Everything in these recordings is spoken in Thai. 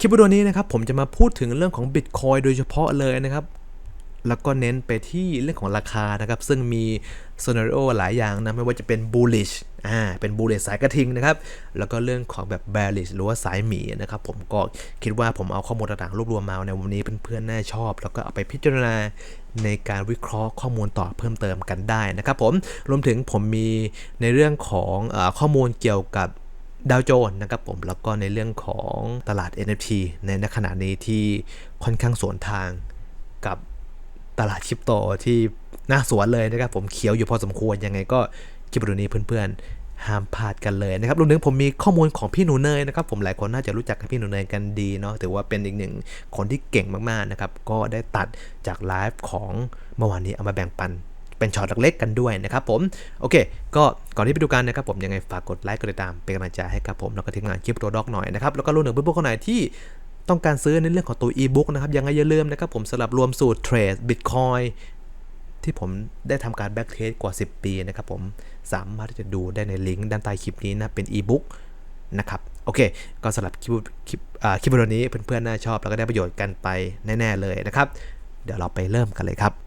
คลิปวิดีโอนี้นะครับผมจะมาพูดถึงเรื่องของ Bitcoin โดยเฉพาะเลยนะครับ แล้วก็เน้นไปที่เรื่องของราคานะครับ ซึ่งมี scenario หลายอย่างนะ ไม่ว่าจะเป็น bullish อ่าเป็น bullish สายกระทิงนะครับ แล้วก็เรื่องของแบบ bearish หรือว่าสายหมีนะครับ ผมก็คิดว่าผมเอาข้อมูลต่างๆรวบรวมมาในวันนี้เพื่อนๆน่าชอบ แล้วก็เอาไปพิจารณาในการวิเคราะห์ข้อมูลต่อเพิ่มเติมกันได้นะครับผมรวมถึงผมมีในเรื่องของอข้อมูลเกี่ยวกับ ดาวโจนส์นะครับผมแล้วก็ในเรื่องของตลาด NFT ในขณะนี้ที่ค่อนข้างสวนทางกับตลาดคริปโตที่น่าสวนเลยนะครับผมเขียวอยู่พอสมควรยังไงก็คลิปวิดีโอนี้เพื่อนๆ ห้ามพลาดกันเลยนะครับรวมถึงผมมีข้อมูลของพี่หนูเนยนะครับผมหลายคนน่าจะรู้จักกับพี่หนูเนยกันดีเนาะถือว่าเป็นอีกหนึ่งคนที่เก่งมากๆนะครับก็ได้ตัดจากไลฟ์ของเมื่อวานนี้เอามาแบ่งปัน เป็นช็อตเล็กๆกันด้วยนะครับผม โอเค ก็ก่อนที่ไปดูกันนะครับผมยังไงฝากกดไลค์กดติดตามเป็นกำลังใจให้กับผมแล้วก็ทีมงานคลิปตัวดอกหน่อยนะครับแล้วก็รวมถึงเพื่อนๆคนไหนที่ต้องการซื้อในเรื่องของตัว e-book นะครับยังไงอย่าลืมนะครับผมสำหรับรวมสูตรเทรดบิตคอยที่ผมได้ทำการแบ็กเทสกว่า 10 ปีนะครับผมสามารถที่จะดูได้ในลิงก์ด้านใต้คลิปนี้นะเป็น e-book นะครับโอเค ก็สำหรับคลิปคลิปอ่าคลิปวิดีโอนี้เพื่อนๆน่าชอบแล้วก็ได้ประโยชน์กันไปแน่ ๆเลยนะครับ เดี๋ยวเราไปเริ่มกันเลยครับ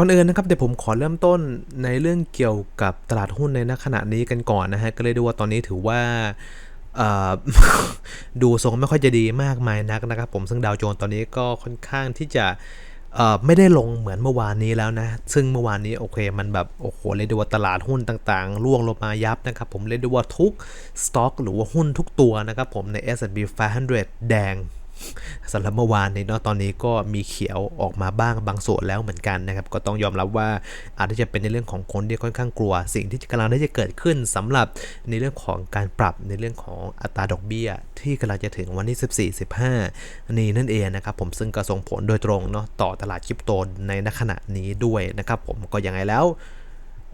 ก่อนอื่นนะครับเดี๋ยวผมขอเริ่มต้นในเรื่องเกี่ยวกับตลาดหุ้นในณขณะนี้กันก่อนนะฮะก็เลยดูว่าตอนนี้ถือว่าดูทรงไม่ค่อยจะดีมากมายนักนะครับผมซึ่งดาวโจนส์ตอนนี้ก็ค่อนข้างที่จะไม่ได้ลงเหมือนเมื่อวานนี้แล้วนะ ซึ่งเมื่อวานนี้โอเคมันแบบโอ้โหเรียกได้ว่าตลาดหุ้นต่างๆร่วงลงมายับนะครับผมเรียกได้ว่าทุกสต็อกหรือว่าหุ้นทุกตัวนะครับผมใน S&P 500 แดง สำหรับเมื่อวานนี้เนาะตอนนี้ก็มีเขียวออกมาบ้างบางส่วนแล้วเหมือนกันนะครับ ก็ต้องยอมรับว่าอาจจะเป็นในเรื่องของคนที่ค่อนข้างกลัว สิ่งที่กำลังได้จะเกิดขึ้นสำหรับในเรื่องของการปรับในเรื่องของอัตราดอกเบี้ย ที่กำลังจะถึงวันที่ 14 15 นี่นั่นเองนะครับผมซึ่งก็ส่งผลโดยตรงเนาะต่อตลาดคริปโตในณขณะนี้ด้วยนะครับผมก็ยังไงแล้ว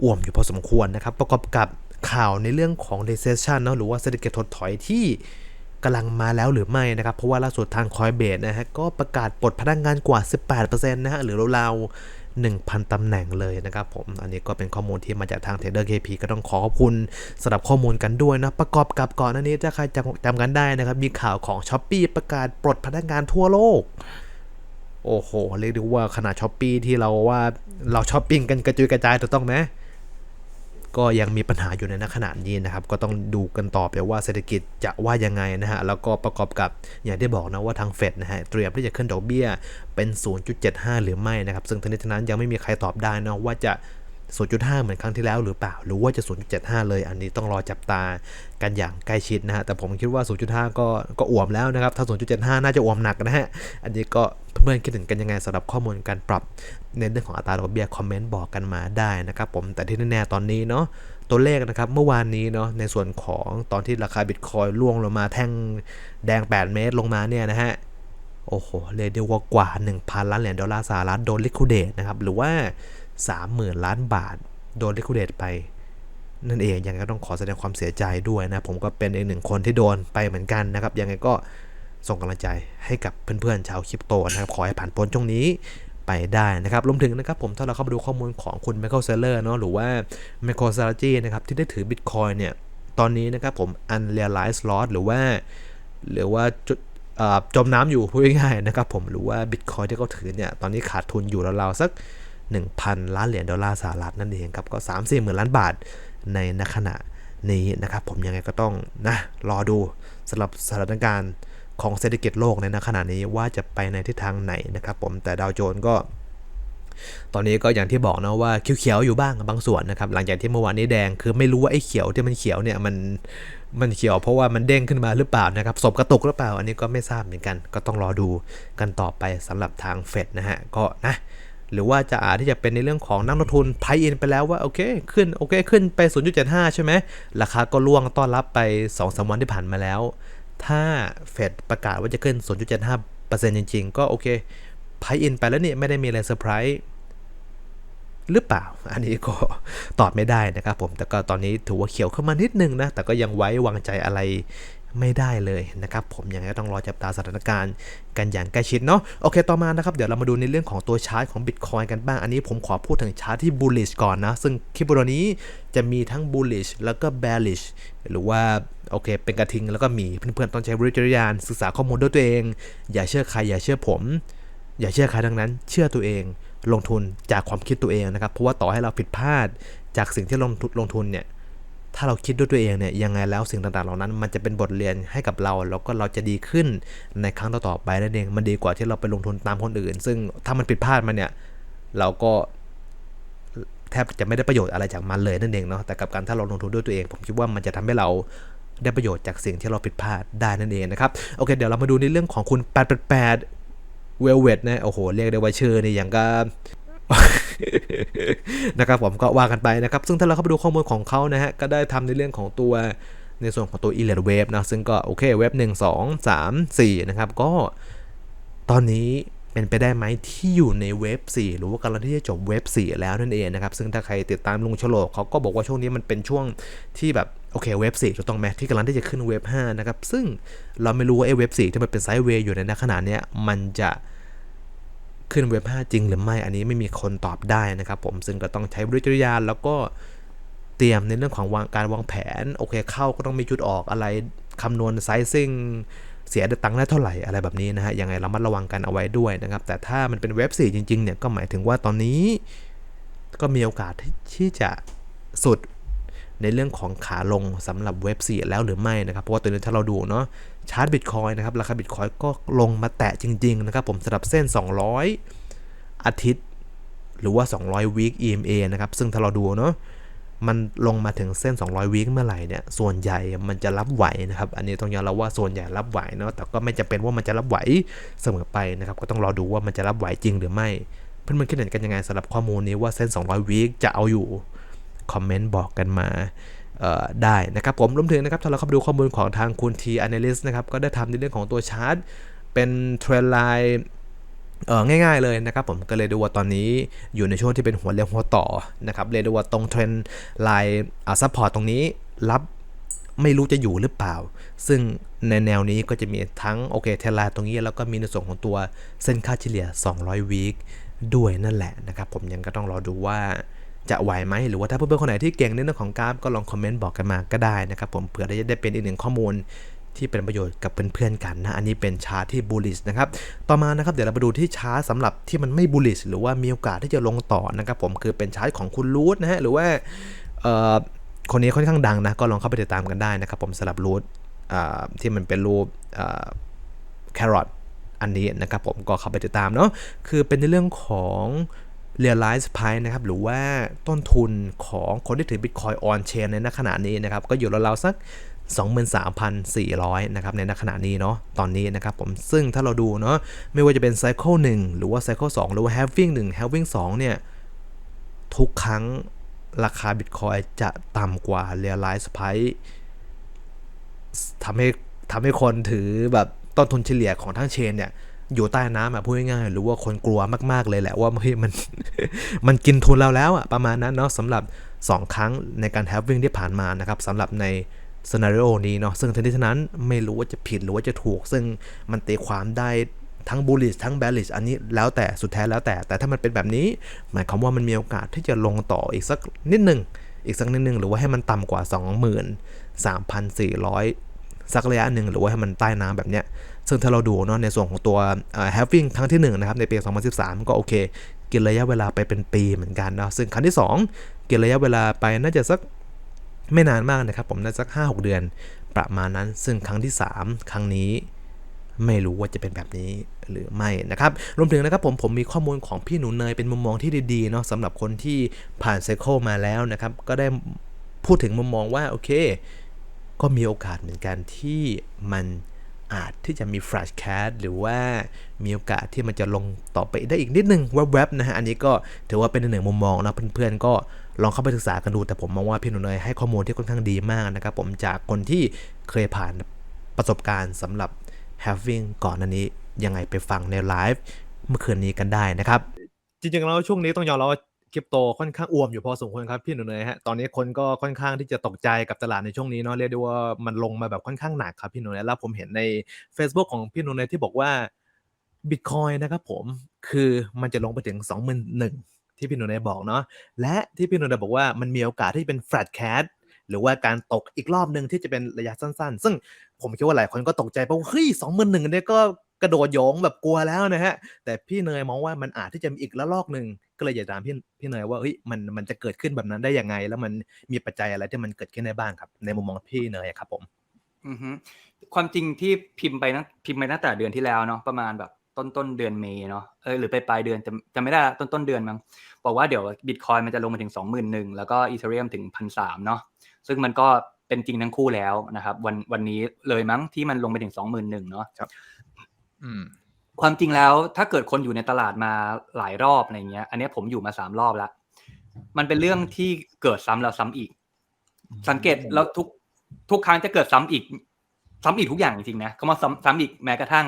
อ่วมอยู่พอสมควรนะครับประกอบกับข่าวในเรื่องของ recession เนาะหรือว่าเศรษฐกิจถดถอยที่ กำลังมาแล้วหรือไม่นะครับ เพราะว่าล่าสุดทางคอยเบสนะฮะก็ประกาศปลดพนักงานกว่า 18%นะฮะหรือราวๆ1,000 ตำแหน่งเลยนะครับผม อันนี้ก็เป็นข้อมูลที่มาจากทาง Trader KP ก็ต้องขอขอบคุณสำหรับข้อมูลกันด้วยนะ ประกอบกับก่อนหน้านี้ถ้าใครจำจำกันได้นะครับ มีข่าวของ s h อ p e e ประกาศปลดพนักงานทั่วโลก โอ้โห เรียกได้ว่าขนาดช้อปปีที่เราว่าเราช้อปปิ้งกันกระจุยกระจายถูกต้องไหม ก็ยังมีปัญหาอยู่ในณขณะนี้นะครับ ก็ต้องดูกันต่อไปว่าเศรษฐกิจจะว่ายังไงนะฮะ แล้วก็ประกอบกับอย่างที่บอกนะว่าทางเฟดนะฮะเตรียมที่จะขึ้นดอกเบี้ยเป็น 0.75 หรือไม่นะครับ ซึ่งทั้งนี้ทั้งนั้นยังไม่มีใครตอบได้นะว่าจะ 0.5 เหมือนครั้งที่แล้วหรือเปล่า หรือว่าจะ 0.75 เลย อันนี้ต้องรอจับตากันอย่างใกล้ชิดนะฮะ แต่ผมคิดว่า 0.5 ก็ก็อ่วมแล้วนะครับ ถ้า 0.75 น่าจะอ่วมหนักนะฮะ อันนี้ก็เพื่อนๆคิดถึงกันยังไงสำหรับข้อมูลการปรับในเรื่องของอัตราดอกเบี้ยคอมเมนต์บอกกันมาได้นะครับผม แต่ที่แน่ๆตอนนี้เนาะตัวเลขนะครับเมื่อวานนี้เนาะในส่วนของตอนที่ราคาบิตคอยล่วงลงมาแท่งแดง 8 เมตรลงมาเนี่ยนะฮะโอ้โหเรียกได้ว่ากว่า 1,000 ล้านเหรียญดอลลาร์สหรัฐโดนลิค i เดตนะครับหรือว่า 30,000 ล้านบาท โดนลิค i เดตไป นั่นเองยังไงก็ต้องขอแสดงความเสียใจด้วยนะ ผมก็เป็นอีกหนึ่งคนที่โดนไปเหมือนกันนะครับ ยังไงก็ส่งกำลังใจให้กับเพื่อนๆชาวคริปโตนะครับ ขอให้ผ่านพ้นช่วงนี้ไปได้นะครับ รวมถึงนะครับผมถ้าเราเข้ามาดูข้อมูลของคุณ Michael Saylor เนาะหรือว่า Michael s a l a g y นะครับที่ได้ถือ Bitcoin เนี่ย ตอนนี้นะครับผม unrealized loss หรือว่า หรือว่าจุดจมน้ำอยู่พูดง่ายๆนะครับผมหรือว่า Bitcoin ที่เขาถือเนี่ย ตอนนี้ขาดทุนอยู่ราวๆสัก 1,000 ล้านเหรียญดอลลาร์สหรัฐนั่นเองครับก็ 3 4หมื่นล้านบาทในณขณะนี้นะครับ ผมยังไงก็ต้องนะรอดูสำหรับสถานการณ์ของเศรษฐกิจโลกในณขณะนี้ว่าจะไปในทิศทางไหนนะครับผมแต่ดาวโจนส์ก็ ตอนนี้ก็อย่างที่บอกนะว่าเขียวๆอยู่บ้างบางส่วนนะครับ หลังจากที่เมื่อวานนี้แดงคือไม่รู้ว่าไอ้เขียวที่มันเขียวเนี่ยมันมันเขียวเพราะว่ามันเด้งขึ้นมาหรือเปล่านะครับศพกระตุกหรือเปล่า อันนี้ก็ไม่ทราบเหมือนกัน ก็ต้องรอดูกันต่อไปสำหรับทางเฟดนะฮะก็นะ หรือว่าจะอาจที่จะเป็นในเรื่องของนักลงทุนไพอินไปแล้วว่าโอเคขึ้นโอเคขึ้นไป 0.75 ใช่ไหมราคาก็ล่วงต้อนรับไป2-3วันที่ผ่านมาแล้ว ถ้าเฟดประกาศว่าจะขึ้น 0.75%จริง ๆ ก็โอเคไพอินไปแล้วนี่ไม่ได้มีอะไรเซอร์ไพรส์หรือเปล่า อันนี้ก็ตอบไม่ได้นะครับผม แต่ก็ตอนนี้ถือว่าเขียวขึ้นมานิดนึงนะ แต่ก็ยังไว้วางใจอะไร ไม่ได้เลยนะครับผมยังไงก็ต้องรอจับตาสถานการณ์กันอย่างใกล้ชิดเนาะโอเคต่อมานะครับเดี๋ยวเรามาดูในเรื่องของตัวชาร์ตของ Bitcoin กันบ้าง อันนี้ผมขอพูดถึงชาร์ตที่ bullish ก่อนนะ ซึ่งคลิปวิดีโอนี้จะมีทั้ง bullish แล้วก็ bearish หรือว่าโอเค เป็นกระทิงแล้วก็มีเพื่อนๆต้องใช้วิจารณญาณศึกษาข้อมูลด้วยตัวเอง อย่าเชื่อใครอย่าเชื่อผม อย่าเชื่อใครทั้งนั้น เชื่อตัวเองลงทุนจากความคิดตัวเองนะครับเพราะว่าต่อให้เราผิดพลาดจากสิ่งที่ลงทุนลงทุนเนี่ย ถ้าเราคิดด้วยตัวเองเนี่ยยังไงแล้วสิ่งต่างๆเหล่านั้น มันจะเป็นบทเรียนให้กับเรา แล้วก็เราจะดีขึ้นในครั้งต่อๆไปนั่นเองมันดีกว่าที่เราไปลงทุนตามคนอื่น ซึ่งถ้ามันผิดพลาดมาเนี่ยเราก็แทบจะไม่ได้ประโยชน์อะไรจากมันเลยนั่นเองเนาะแต่กับการถ้าเราลงทุนด้วยตัวเองผมคิดว่ามันจะทำให้เราได้ประโยชน์จากสิ่งที่เราผิดพลาดได้นั่นเองนะครับโอเค เดี๋ยวเรามาดูในเรื่องของคุณ888เวลเวดนะโอ้โหเรียกได้ว่าชื่อนี่อย่างก็ นะครับผมก็ว่ากันไปนะครับ ซึ่งถ้าเราเข้าไปดูข้อมูลของเขานะฮะ ก็ได้ทำในเรื่องของตัวในส่วนของตัว e l e t Wave นะ ซึ่งก็โอเคเว็บ1 2 3 4 นะครับ ก็ตอนนี้เป็นไปได้ไหมที่อยู่ในเว็บ 4 หรือว่ากำลังที่จะจบเว็บ 4 แล้วนั่นเองนะครับ ซึ่งถ้าใครติดตามลุงชโลกเขาก็บอกว่าช่วงนี้มันเป็นช่วงที่แบบโอเคเว็บ4ถูกต้องไหมที่กำลังที่จะขึ้นเว็บ 5 นะครับ ซึ่งเราไม่รู้ว่าไอ้เว็บ 4 ที่มันเป็นไซด์เวย์อยู่ในขณะเนี้ยมันจะ ขึ้นเว็บ 5 จริงหรือไม่อันนี้ไม่มีคนตอบได้นะครับผมซึ่งก็ต้องใช้วิจารณญาณแล้วก็เตรียมในเรื่องของวางการวางแผน โอเคเข้าก็ต้องมีจุดออกอะไรคำนวณไซซิ่งเสียตังค์ได้เท่าไหร่อะไรแบบนี้นะฮะยังไงเรามัดระวังกันเอาไว้ด้วยนะครับ แต่ถ้ามันเป็นเว็บ4จริงๆเนี่ยก็หมายถึงว่าตอนนี้ ก็มีโอกาสที่จะสุดในเรื่องของขาลงสำหรับเว็บ4แล้วหรือไม่นะครับเพราะว่าตัวนี้ถ้าเราดูเนาะ ชาร์ตบิตคอยนะครับราคาบิตคอยก็ลงมาแตะจริง ๆ นะครับผมสำหรับเส้น 200 อาทิตย์ หรือว่า 200 week EMA นะครับ ซึ่งถ้าเราดูเนาะมันลงมาถึงเส้น 200 week เมื่อไหร่เนี่ย ส่วนใหญ่มันจะรับไหวนะครับ อันนี้ต้องยอมรับว่าส่วนใหญ่รับไหวเนาะ แต่ก็ไม่จำเป็นว่ามันจะรับไหวเสมอไปนะครับ ก็ต้องรอดูว่ามันจะรับไหวจริงหรือไม่ เพื่อนๆคิดเห็นกันยังไงสำหรับข้อมูลนี้ว่าเส้น 200 week จะเอาอยู่ คอมเมนต์บอกกันมา ได้นะครับผมรวมถึงนะครับถ้าเราเข้าไปดูข้อมูลของทางคุณ T Analyst นะครับก็ได้ทำในเรื่องของตัวชาร์ตเป็นเทรนไลน์ง่ายๆเลยนะครับผมก็เลยดูว่าตอนนี้อยู่ในช่วงที่เป็นหัวเรียวหัวต่อนะครับเลยดูว่าตรงเทรนไลน์อ่าซัพพอร์ตตรงนี้รับไม่รู้จะอยู่หรือเปล่า ซึ่งในแนวนี้ก็จะมีทั้งโอเคเทรนไลน์ตรงนี้ แล้วก็มีในส่วนของตัวเส้นค่าเฉลี่ย 200 วีคด้วยนั่นแหละนะครับผมยังก็ต้องรอดูว่า จะไหวไหมหรือว่าถ้าเพื่อนๆคนไหนที่เก่งในเรื่องของกราฟก็ลองคอมเมนต์บอกกันมาก็ได้นะครับผมเผื่อจะได้เป็นอีกหนึ่งข้อมูลที่เป็นประโยชน์กับเพื่อนๆกันนะ อันนี้เป็นชาร์ตที่บูลลิชนะครับ ต่อมานะครับเดี๋ยวเราไปดูที่ชาร์ตสำหรับที่มันไม่บูลลิชหรือว่ามีโอกาสที่จะลงต่อนะครับผมคือเป็นชาร์ตของคุณรูทนะฮะหรือว่าคนนี้ค่อนข้างดังนะก็ลองเข้าไปติดตามกันได้นะครับผมสำหรับรูทที่มันเป็นรูปแครอทอันนี้นะครับผมก็เข้าไปติดตามเนาะคือเป็นในเรื่องของ realize price นะครับหรือว่าต้นทุนของคนที่ถือ Bitcoin on chain ในขณะนี้นะครับก็อยู่ราวๆสัก 23,400 นะครับในขณะนี้เนาะตอนนี้นะครับผมซึ่งถ้าเราดูเนาะไม่ว่าจะเป็น Cycle 1 หรือว่า Cycle 2 หรือว่า Halving 1 Halving 2 เนี่ย ทุกครั้งราคา Bitcoin จะต่ำกว่า realize price ทำให้ทำให้คนถือแบบต้นทุนเฉลี่ยของทั้งเชนเนี่ย อยู่ใต้น้ำอะพูดง่ายๆหรือว่าคนกลัวมากๆเลยแหละว่าเฮ้ยมันมันกินทุนเราแล้วอะประมาณนั้นเนาะสำหรับ 2 ครั้งในการแฮปวิ่งที่ผ่านมานะครับสำหรับในซีนารีโอนี้เนาะซึ่งทั้งนี้ทั้งนั้นไม่รู้ว่าจะผิดหรือว่าจะถูก ซึ่งมันตีความได้ทั้งบูลลิชทั้งแบลลิชอันนี้แล้วแต่สุดแท้แล้วแต่ แต่ถ้ามันเป็นแบบนี้ หมายความว่ามันมีโอกาสที่จะลงต่ออีกสักนิดหนึ่งอีกสักนิดหนึ่งหรือว่าให้มันต่ำกว่า 23,400 สักระยะหนึ่งหรือว่าให้มันใต้น้ำแบบเนี้ย ซึ่งถ้าเราดูเนาะในส่วนของตัว having ครั้งที่1นนะครับในปี 2013 ก็โอเค กินระยะเวลาไปเป็นปีเหมือนกันเนาะซึ่งครั้งที่ 2 กินระยะเวลาไปน่าจะสักไม่นานมากนะครับผมน่าจะสัก 5-6 เดือนประมาณนั้น ซึ่งครั้งที่ 3 ครั้งนี้ไม่รู้ว่าจะเป็นแบบนี้หรือไม่นะครับ รวมถึงนะครับผมผมมีข้อมูลของพี่หนูเนยเป็นมุมมองที่ดีๆเนาะสำหรับคนที่ผ่านไซเคิลมาแล้วนะครับ ก็ได้พูดถึงมุมมองว่า โอเค ก็มีโอกาสเหมือนกันที่มัน อาจที่จะมี flash cat หรือว่ามีโอกาสที่มันจะลงต่อไปได้อีกนิดนึงแวบๆนะฮะ อันนี้ก็ถือว่าเป็นหนึ่งมุมมองนะเพื่อนๆก็ลองเข้าไปศึกษากันดู แต่ผมมองว่าพี่หนุ่ยให้ข้อมูลที่ค่อนข้างดีมากนะครับ ผมจากคนที่เคยผ่านประสบการณ์สำหรับ having ก่อนอันนี้ยังไงไปฟังในไลฟ์เมื่อคืนนี้กันได้นะครับ จริงๆแล้วช่วงนี้ต้องยอมรับว่า คริปโตค่อนข้างอ่วมอยู่พอสมควรครับพี่หนูเนยฮะตอนนี้คนก็ค่อนข้างที่จะตกใจกับตลาดในช่วงนี้เนาะเรียกได้ว่ามันลงมาแบบค่อนข้างหนักครับพี่หนูเนยแล้วผมเห็นใน Facebook ของพี่หนูเนยที่บอกว่าบิตคอยนะครับผมคือมันจะลงไปถึง 21,000ที่พี่หนูเนยบอกเนาะและที่พี่หนูเนยบอกว่ามันมีโอกาสที่เป็น flat cat หรือว่าการตกอีกรอบหนึ่งที่จะเป็นระยะสั้น ๆ ซึ่งผมคิดว่าหลายคนก็ตกใจเพราะว่าเฮ้ยสองหมื่นหนึ่งเนี่ยก็ กระโดดโยงแบบกลัวแล้วนะฮะ แต่พี่เนยมองว่ามันอาจที่จะมีอีกระลอกหนึ่งก็เลยอยากถามพี่พี่เนยว่าเฮ้ยมันมันจะเกิดขึ้นแบบนั้นได้ยังไง แล้วมันมีปัจจัยอะไรที่มันเกิดขึ้นได้บ้างครับ ในมุมมองพี่เนยครับผมอือฮึความจริงที่พิมพ์ไปนะพิมพ์ไปตั้งแต่เดือนที่แล้วเนาะประมาณแบบต้นต้นเดือนเมย์เนาะเออหรือไปปลายเดือนจะจะไม่ได้ละต้นต้นเดือนมั้งบอกว่าเดี๋ยวบิตคอยมันจะลงมาถึงสองหมื่นหนึ่งแล้วก็อีเทเรียมถึงพันสามเนาะซึ่งมันก็เป็นจริงทั้งคู่แล้วนะครับ วันวันนี้เลยมั้งที่มันลงไปถึงสองหมื่นหนึ่งเนาะอืม ความจริงแล้วถ้าเกิดคนอยู่ในตลาดมาหลายรอบอะไรเงี้ย อันเนี้ยผมอยู่มาสามรอบแล้ว มันเป็นเรื่องที่เกิดซ้ำแล้วซ้ำอีก สังเกตแล้วทุกทุกครั้งจะเกิดซ้ำอีก ซ้ำอีกทุกอย่างจริงๆนะเขามาซ้ำซ้ำอีกแม้กระทั่ง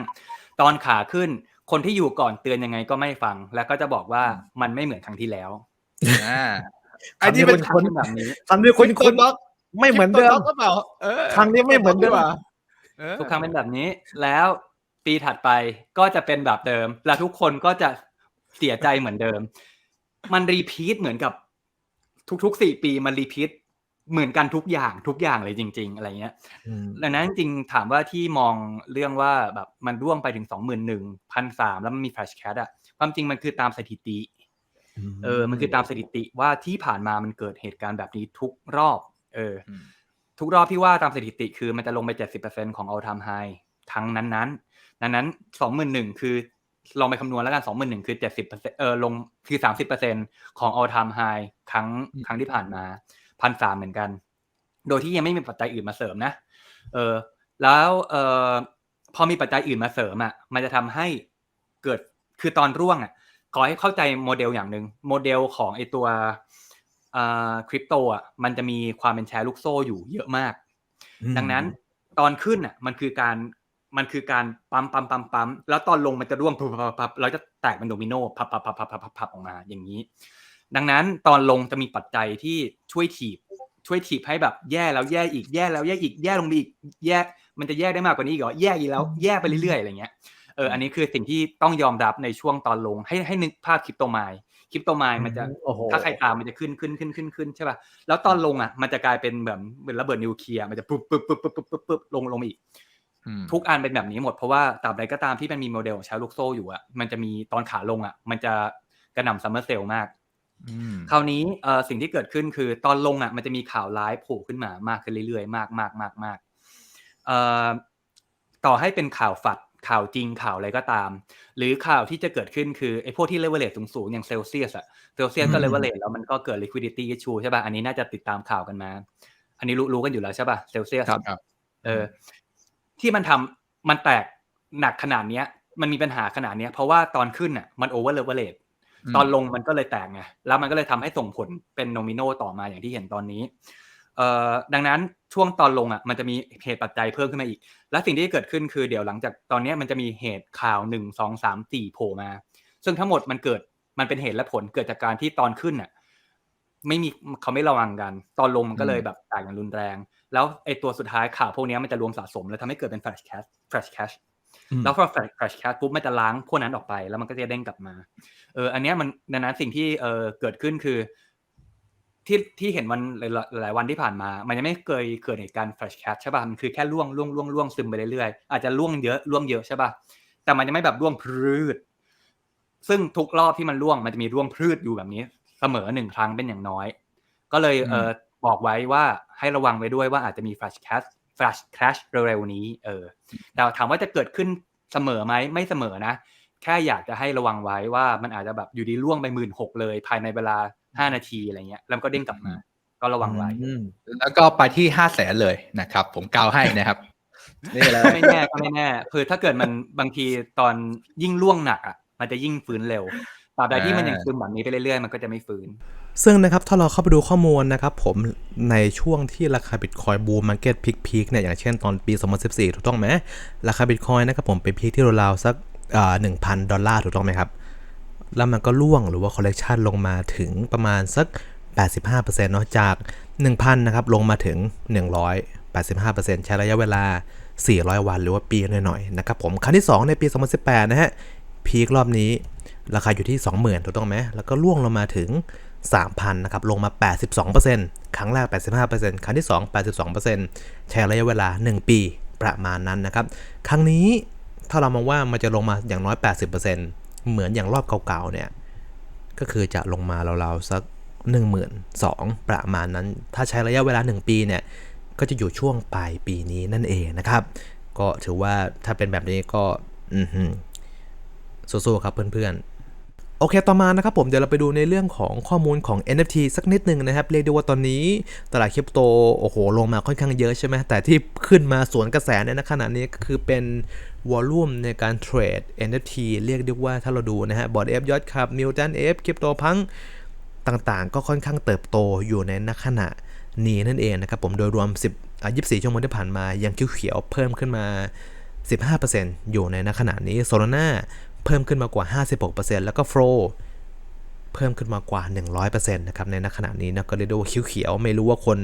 ตอนขาขึ้น คนที่อยู่ก่อนเตือนยังไงก็ไม่ฟัง แล้วก็จะบอกว่ามันไม่เหมือนครั้งที่แล้วอ่าครั้งนี้เป็นครั้งที่แบบนี้ครั้งนี้คนคนไม่เหมือนเดิมก็เปล่าเออครั้งนี้ไม่เหมือนเดิมเออทุกครั้งเป็นแบบนี้ แล้ว ปีถัดไปก็จะเป็นแบบเดิม และทุกคนก็จะเสียใจเหมือนเดิม มันรีพีทเหมือนกับทุกๆสี่ปีมันรีพีทเหมือนกันทุกอย่างทุกอย่างเลยจริง ๆ อะไรเงี้ยอืมดังนั้นจริงๆถามว่าที่มองเรื่องว่าแบบมันร่วงไปถึงสองหมื่นหนึ่งพันสามแล้วมันมีแฟลชแคทอะความจริงมันคือตามสถิติ เออ มันคือตามสถิติว่าที่ผ่านมามันเกิดเหตุการณ์แบบนี้ทุกรอบ เอออืมทุกรอบที่ว่าตามสถิติคือมันจะลงไป70%ของ all time high ทั้งนั้น นั้นๆดังนั้น21,000คือลองไปคำนวณแล้วกัน21,000คือ70%เออลงคือ30%ของ all time high ครั้งครั้งที่ผ่านมาพันสามเหมือนกัน โดยที่ยังไม่มีปัจจัยอื่นมาเสริมนะ เออแล้วเออพอมีปัจจัยอื่นมาเสริมอะ มันจะทำให้เกิดคือตอนร่วงอะขอให้เข้าใจโมเดลอย่างหนึ่งโมเดลของไอตัวคริปโตอะมันจะมีความเป็นแชร์ลูกโซ่อยู่เยอะมาก ดังนั้นตอนขึ้นอะมันคือการ มันคือการปั๊มปั๊มปั๊มปั๊มแล้วตอนลงมันจะร่วงพับพับพับแล้วจะแตกเป็นโดมิโนพับพับพับพับพับพับพับออกมาอย่างนี้ ดังนั้นตอนลงจะมีปัจจัยที่ช่วยถีบ ช่วยถีบให้แบบแย่แล้วแย่อีกแย่แล้วแย่อีกแย่ลงไปอีกแย่มันจะแย่ได้มากกว่านี้อีกเหรอแย่อีกแล้วแย่ไปเรื่อยๆอะไรเงี้ยเอออันนี้คือสิ่งที่ต้องยอมรับในช่วงตอนลงให้ให้นึกภาพคริปโตไมล์คริปโตไมล์มันจะถ้าใครตามมันจะขึ้นขึ้นขึ้นขึ้นขึ้นใช่ป่ะแล้วตอนลงอะมันจะกลายเป็นแบบเหมือนระเบิดนิวเคลียร์มันจะปุ๊บปุ๊บปุ๊บปุ๊บปุ๊บปุ๊บลงลงอีก ทุกอันเป็นแบบนี้หมดเพราะว่าตราบใดก็ตามที่มันมีโมเดลของแชร์ลูกโซ่อยู่อะมันจะมีตอนขาลงอะ มันจะกระหน่ำซัมเมอร์เซลมากอืมคราวนี้เอ่อสิ่งที่เกิดขึ้นคือตอนลงอะมันจะมีข่าวร้ายโผล่ขึ้นมามากขึ้นเรื่อยๆ มากมากมากมากเอ่อต่อให้เป็นข่าวฝัดข่าวจริงข่าวอะไรก็ตาม หรือข่าวที่จะเกิดขึ้นคือไอ้พวกที่เลเวลเลตสูงๆ อย่างเซลเซียสอะเซลเซียสก็อืมเลเวลเลตแล้วมันก็เกิด liquidity issue ใช่ป่ะ อันนี้น่าจะติดตามข่าวกันมา อันนี้รู้รู้กันอยู่แล้วใช่ป่ะเซลเซียสครับครับเออ ที่มันทำมันแตกหนักขนาดเนี้ย มันมีปัญหาขนาดเนี้ย เพราะว่าตอนขึ้นอะมันโอเวอร์เลเวลเลตอืมตอนลงมันก็เลยแตกไงแล้วมันก็เลยทำให้ส่งผลเป็นโนมิโนต่อมาอย่างที่เห็นตอนนี้เอ่อดังนั้นช่วงตอนลงอะมันจะมีเหตุปัจจัยเพิ่มขึ้นมาอีก และสิ่งที่เกิดขึ้นคือเดี๋ยวหลังจากตอนเนี้ยมันจะมีเหตุข่าวหนึ่งสองสามสี่โผล่มา ซึ่งทั้งหมดมันเกิดมันเป็นเหตุและผลเกิดจากการที่ตอนขึ้นอะ ไม่มีเขาไม่ระวังกัน ตอนลงมันก็เลยแบบแตกอย่างรุนแรง แล้วไอตัวสุดท้ายข่าวพวกเนี้ยมันจะรวมสะสม แล้วทำให้เกิดเป็น flash cash flash cash แล้วพอ flash flash cash ปุ๊บมันจะล้างพวกนั้นออกไป แล้วมันก็จะเด้งกลับมาเอออันเนี้ยมันดังนั้นสิ่งที่เออเกิดขึ้นคือ ที่ที่เห็นวันหลายหลายวันที่ผ่านมา มันยังไม่เคยเกิดเหตุการณ์ flash cash ใช่ป่ะมันคือแค่ล่วงล่วงล่วงล่วงซึมไปเรื่อยๆอาจจะล่วงเยอะล่วงเยอะใช่ป่ะแต่มันยังไม่แบบล่วงพรืดซึ่งทุกรอบที่มันล่วงมันจะมีร่วงพรืดอยู่แบบนี้ เสมอหนึ่งครั้งเป็นอย่างน้อย ก็เลยเออบอกไว้ว่าให้ระวังไว้ด้วยว่าอาจจะมี flash cash flash crash เร็วๆนี้เออแต่ถามว่าจะเกิดขึ้นเสมอไหมไม่เสมอนะ แค่อยากจะให้ระวังไว้ว่ามันอาจจะแบบอยู่ดีล่วงไปหมื่นหกเลย ภายในเวลาห้านาทีอะไรเงี้ยแล้วมันก็เด้งกลับมา ก็ระวังไว้อืมแล้วก็ไปที่ห้าแสนเลยนะครับ ผมกาวให้นะครับนี่แหละก็ไม่แน่ก็ไม่แน่คือถ้าเกิดมันบางทีตอนยิ่งล่วงหนักอะมันจะยิ่งฟื้นเร็ว ตราบใดที่มันยังอ่าซึมแบบนี้ไปเรื่อยๆ มันก็จะไม่ฟื้น ซึ่งนะครับถ้าเราเข้าไปดูข้อมูลนะครับผมในช่วงที่ราคาบิตคอยบูมมาร์เก็ตพิกพีคเนี่ยอย่างเช่นตอนปี 2014 ถูกต้องไหมราคาบิตคอยนะครับผมไปพีคที่ราวๆสักอ่า1,000ดอลลาร์ถูกต้องไหมครับ แล้วมันก็ล่วงหรือว่าคอลเลกชันลงมาถึงประมาณสัก 85%เนาะจาก 1,000นะครับลงมาถึง 185%ใช้ระยะเวลา 400 วันหรือว่าปีหน่อยๆนะครับผมครั้งที่ 2 ในปี 2018 นะฮะพีครอบนี้ ราคาอยู่ที่ 20,000ถูกต้องไหมแล้วก็ล่วงลงมาถึง 3,000นะครับลงมา 82%ครั้งแรก 85%ครั้งที่ 2 82%ใช้ระยะเวลา 1 ปีประมาณนั้นนะครับ ครั้งนี้ถ้าเรามองว่ามันจะลงมาอย่างน้อย 80%เหมือนอย่างรอบเก่าๆเนี่ยก็คือจะลงมาราวๆสัก 1 2 0 0 0ประมาณนั้น ถ้าใช้ระยะเวลา 1 ปีเนี่ยก็จะอยู่ช่วงปลายปีนี้นั่นเองนะครับ ก็ถือว่าถ้าเป็นแบบนี้ก็อืสู้ๆครับเพื่อนๆ โอเค ต่อมานะครับผมเดี๋ยวเราไปดูในเรื่องของข้อมูลของ NFT สักนิดหนึ่งนะครับ เรียกได้ว่าตอนนี้ตลาดคริปโต โอ้โห ลงมาค่อนข้างเยอะใช่ไหมแต่ที่ขึ้นมาสวนกระแสในขณะนี้ก็คือเป็นวอลลุ่มในการเทรด NFT เรียกได้ว่าถ้าเราดูนะฮะบอร์ดเอฟยอดครับมิวตันเอฟคริปโตพังต่างๆ ก็ค่อนข้างเติบโตอยู่ในณขณะนี้นั่นเองนะครับผมโดยรวม 10อะ24 ชั่วโมงที่ผ่านมายังเขียวๆเพิ่มขึ้นมา 15%อยู่ในณขณะนี้โซลาร่า เพิ่มขึ้นมากว่า 56%แล้วก็โฟลเพิ่มขึ้นมากว่า 100%นะครับในณขณะนี้นะก็เรียกได้ว่าเขียวๆ ไม่รู้ว่าคน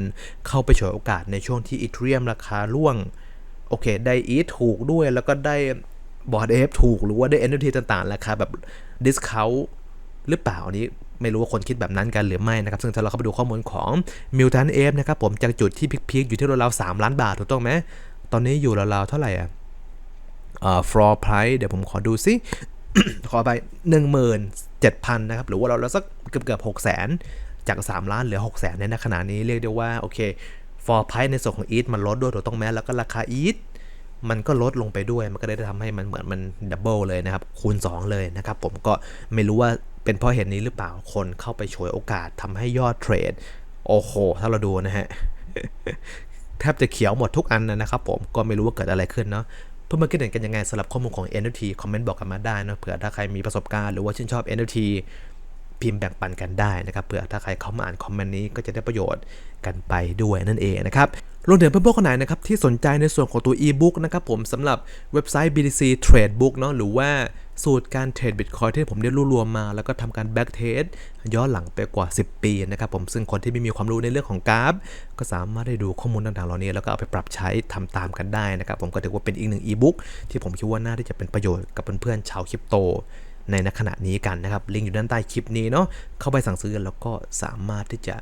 เข้าไปฉวยโอกาสในช่วงที่อีเทรียมราคาร่วง โอเค ได้อีทถูกด้วยแล้วก็ได้บอร์ดเอฟถูกหรือว่าได้ NFT ต่างๆ ราคาแบบดิสคาวหรือเปล่าอันนี้ไม่รู้ว่าคนคิดแบบนั้นกันหรือไม่นะครับ ซึ่งถ้าเราเข้าไปดูข้อมูลของ Mutant Ape นะครับผมจากจุดที่พีคๆอยู่ที่ราวๆ3ล้านบาทถูกต้องไหมตอนนี้อยู่ราวๆเท่าไหร่อะเอ่อ floor price เดี๋ยวผมขอดูซิ ขอไป17,000นเจ็ดพันนะครับ หรือว่าเราเราสักเกือบเกือบ6แสนจาก 3 ล้านเหลือ6แสนในขณะนี้เรียกได้ว่า โอเค for price ในส่วนของ ETH มันลดด้วยถูกต้องไหมแล้วก็ราคา ETH มันก็ลดลงไปด้วย มันก็เลยทำให้มันเหมือนมันดับเบิลเลยนะครับ คูณ 2 เลยนะครับ ผมก็ไม่รู้ว่าเป็นเพราะเหตุนี้หรือเปล่าคนเข้าไปฉวยโอกาสทำให้ยอดเทรด โอ้โห ถ้าเราดูนะฮะแทบจะเขียวหมดทุกอันนะครับผมก็ไม่รู้ว่าเกิดอะไรขึ้นเนาะ เพื่อนๆคิดเห็นกันยังไงสำหรับข้อมูลของ NFT คอมเมนต์บอกกันมาได้นะเผื่อถ้าใครมีประสบการณ์หรือว่าชื่นชอบ NFT พิมพ์แบ่งปันกันได้นะครับเผื่อถ้าใครเข้ามาอ่านคอมเมนต์นี้ก็จะได้ประโยชน์กันไปด้วยนั่นเองนะครับรวมถึงเพื่อนๆคนไหนนะครับที่สนใจในส่วนของตัว e-book นะครับผมสำหรับเว็บไซต์ BTC Trade Book เนาะหรือว่า สูตรการเทรด Bitcoin ที่ผมได้รวบรวมมา แล้วก็ทำการ back test ย้อนหลังไปกว่า 10 ปีนะครับผมซึ่งคนที่ไม่มีความรู้ในเรื่องของกราฟ ก็สามารถได้ดูข้อมูลต่างๆเหล่านี้ แล้วก็เอาไปปรับใช้ทำตามกันได้นะครับผมก็ถือว่าเป็นอีกหนึ่ง e-book ที่ผมคิดว่าน่าที่จะเป็นประโยชน์กับเพื่อนๆชาวคริปโตในณขณะนี้กันนะครับลิงก์อยู่ด้านใต้คลิปนี้เนาะเข้าไปสั่งซื้อแล้วก็สามารถที่จะ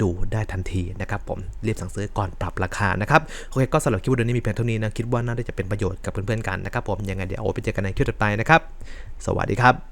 ดูได้ทันทีนะครับผมรีบสั่งซื้อก่อนปรับราคานะครับโอเคก็สำหรับคลิปวิดีโอนี้มีเพียงเท่านี้นะคิดว่าน่าจะเป็นประโยชน์กับเพื่อนๆกันนะครับผมยังไงเดี๋ยวเอไปเจอกันในคลิปต่อไปนะครับ สวัสดีครับ